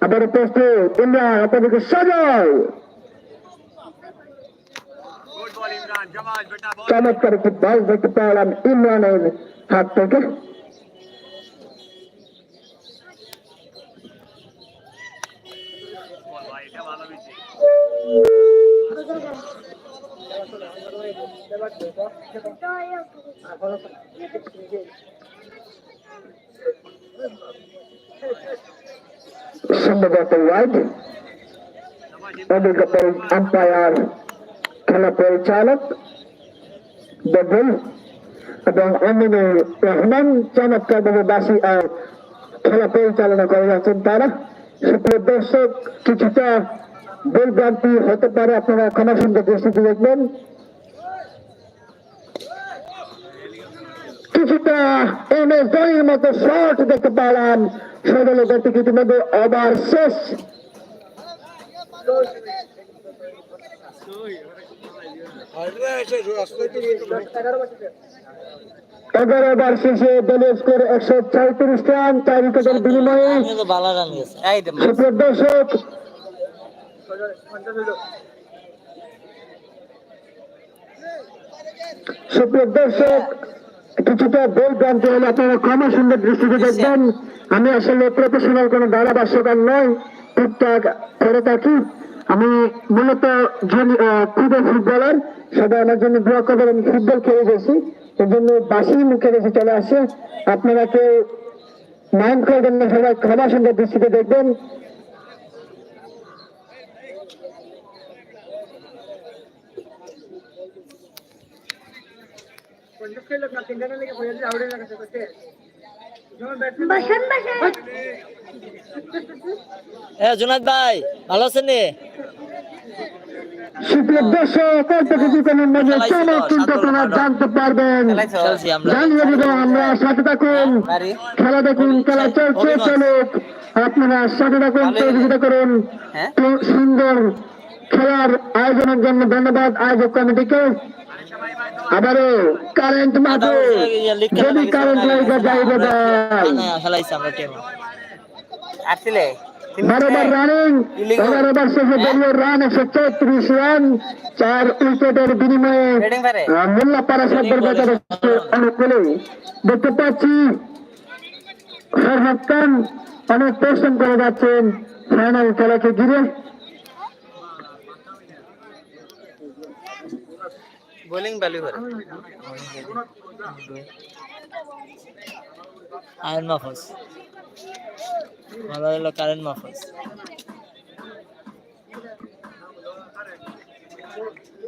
আবার পোস্টে ইমরান আপনাদেরকে সাজাও চমৎকার একটি বল দেখতে পেলাম ইমরানের হাত থেকে। সম্ভবত ওয়াইড অভিজ্ঞতা আম্পায়ার খেলা পরিচালক বদল এবং আমিনুর রহমান চমৎকারভাবে বাসী আহ, খেলা পরিচালনা করে যাচ্ছেন তারা। সুপ্রিয় দর্শক কিছুটা ভুলভ্রান্তি হতে পারে আপনারা ক্ষমা সুন্দর দৃষ্টিতে দেখবেন। কিছুটা এমএস ধোনির মতো শট দেখতে পেলাম সদল গতিকে ইতিমধ্যে ওভার শেষ। এগারো ওভার শেষে দলীয় স্কোর একশো ছয়ত্রিশ রান চার উইকেটের বিনিময়ে দর্শক, সুপ্রিয় দর্শক কিছুটা ভ্রান্তি হলে আপনারা ক্ষমা সুন্দর দৃষ্টিতে দেখবেন। আমি আসলে প্রফেশনাল কোনো ধারাভাষ্যকার নয় টুকটাক করে থাকি। আমি মূলত খুবই ফুটবলার। সবাই আমার জন্য দোয়া করবেন আমি ফুটবল খেলে গেছি। এর জন্য বাসি মুখে গেছে চলে আসে। আপনারা কেউ মাইন্ড করবেন না সবাই ক্ষমা সুন্দর দৃষ্টিতে দেখবেন। জুনাদ ভাই ভালো আছেন জানতে পারবেন আমরা সাথে থাকুন খেলা দেখুন খেলা চলছে। চলুক আপনারা সাথে থাকুন। সহযোগিতা করুন? সুন্দর খেলার আয়োজনের জন্য ধন্যবাদ আয়োজক কমিটিকে আবারও কারেন্ট মাঠে। যদি কারেন্ট লাগে যাইবে ভাই খেলাইছি আমরা টিম আসলে বারোবার রানিং Illegal. এগারো শেষে দলীয় রান একশো চৌত্রিশ রান চার উইকেটের বিনিময়ে ব্যাটিং পারে? আহ, মোল্লাপাড়া সদর বাজারে অনুকূলে দেখতে পাচ্ছি ফরহাদ খান অনেক পরিশ্রম করে যাচ্ছেন ফাইনাল খেলাকে ঘিরে। বোলিং ভ্যালু করে আয়ন মাহফুজ ভালো হলো কারেন মাহফুজ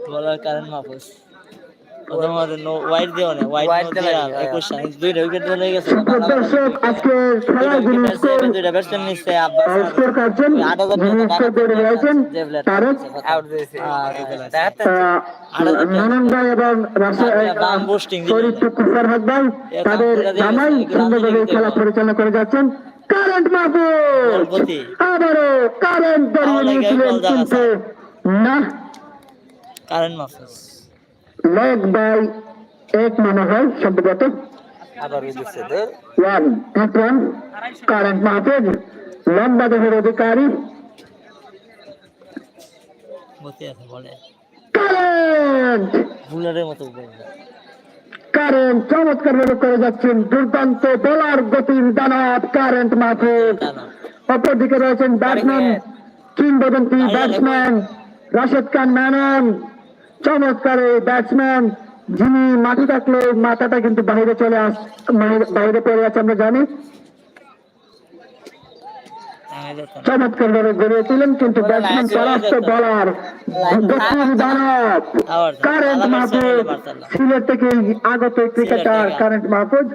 বলার কারেন মাহফুজ প্রথমত দিও না হোয়াইট দিয়া একুশ রান দুইটা উইকেট চলে গেছে। দর্শক আজকে খেলাগুলি স্কোর দুইটা ব্যাটসম্যান নিচ্ছে আব্বাস স্কোর কাটছেন যিনি স্কোর করে রয়েছেন তারেক আউট দিয়েছে। আহ, ভাই এবং রাশি বাম posting দিলেন। শরীফ ভাই তাদের জামাই সুন্দরভাবে খেলা পরিচালনা করে যাচ্ছেন কারেন্ট গোলপতি। আবারও কারেন্ট দাঁড়িয়ে নিয়েছিলেন কিন্তু না। কারেন্ট মাহফুজ। বাই এক মনে হয় সম্ভবত ওয়ান কারেন্ট লম্বা দেহের অধিকারী চমৎকার ভাবে করে যাচ্ছেন দুর্দান্ত বোলার গতির দানব কারেন্ট মাহফুজ জানো অপরদিকে রয়েছেন ব্যাটসম্যান কিংবদন্তি ব্যাটসম্যান রাশেদ খান ম্যানন। চমৎকার এই ব্যাটসম্যান যিনি মাঠে থাকলে মাথাটা কিন্তু বাইরে চলে আস বাইরে- পড়ে আছে আমরা জানি। চমৎকার ভাবে কিন্তু ব্যাটসম্যান পরাস্ত বলার কারেন্ট মাহফুজ সিলেট থেকে আগত ক্রিকেটার কারেন্ট মাহফুজ।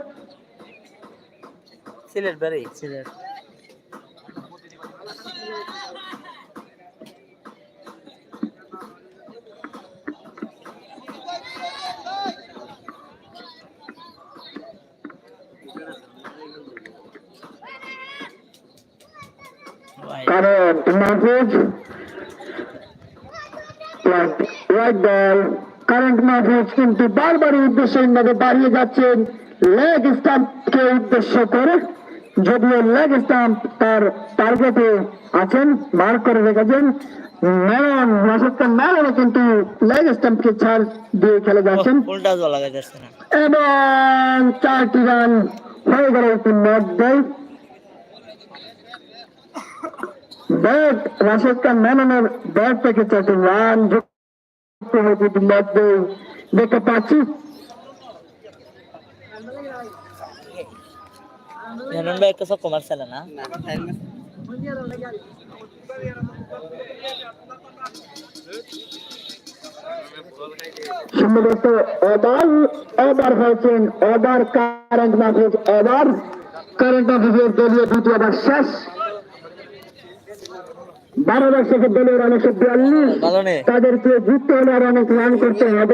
সিলেট বাড়ি Sylhet. Right. Mahfuz right ball current Mahfuz কিন্তু বারবার উদ্দেশ্যহীনভাবে বাড়িয়ে যাচ্ছেন লেগ স্টাম্পকে উদ্দেশ্য করে যদিও লেগ স্টাম্প তার টার্গেটে আছেন মার্ক করে রেখেছেন। মেলন রাশেদ খান কিন্তু লেগ স্টাম্পকে ছাড় দিয়ে খেলে যাচ্ছেন। এবং চারটি রান হয়ে গেল ইতিমধ্যে ব্যাট রাশেদ খান মেননের ব্যাট থেকে চারটি রান যুক্ত হয়েছে ইতিমধ্যে দেখতে পাচ্ছি মেনন ভাই একটা চক্কর মারছিল না সম্ভবত এবার এবার হয়েছেন এবার কারেন্ট মাফিজ এবার কারেন্ট মাফিজের দলীয় দ্বিতীয় ওভার শেষ বারো দর্শকের দলের অনেক বিয়াল্লিশ। তাদেরকে জিততে হলে আর অনেক রান করতে হবে।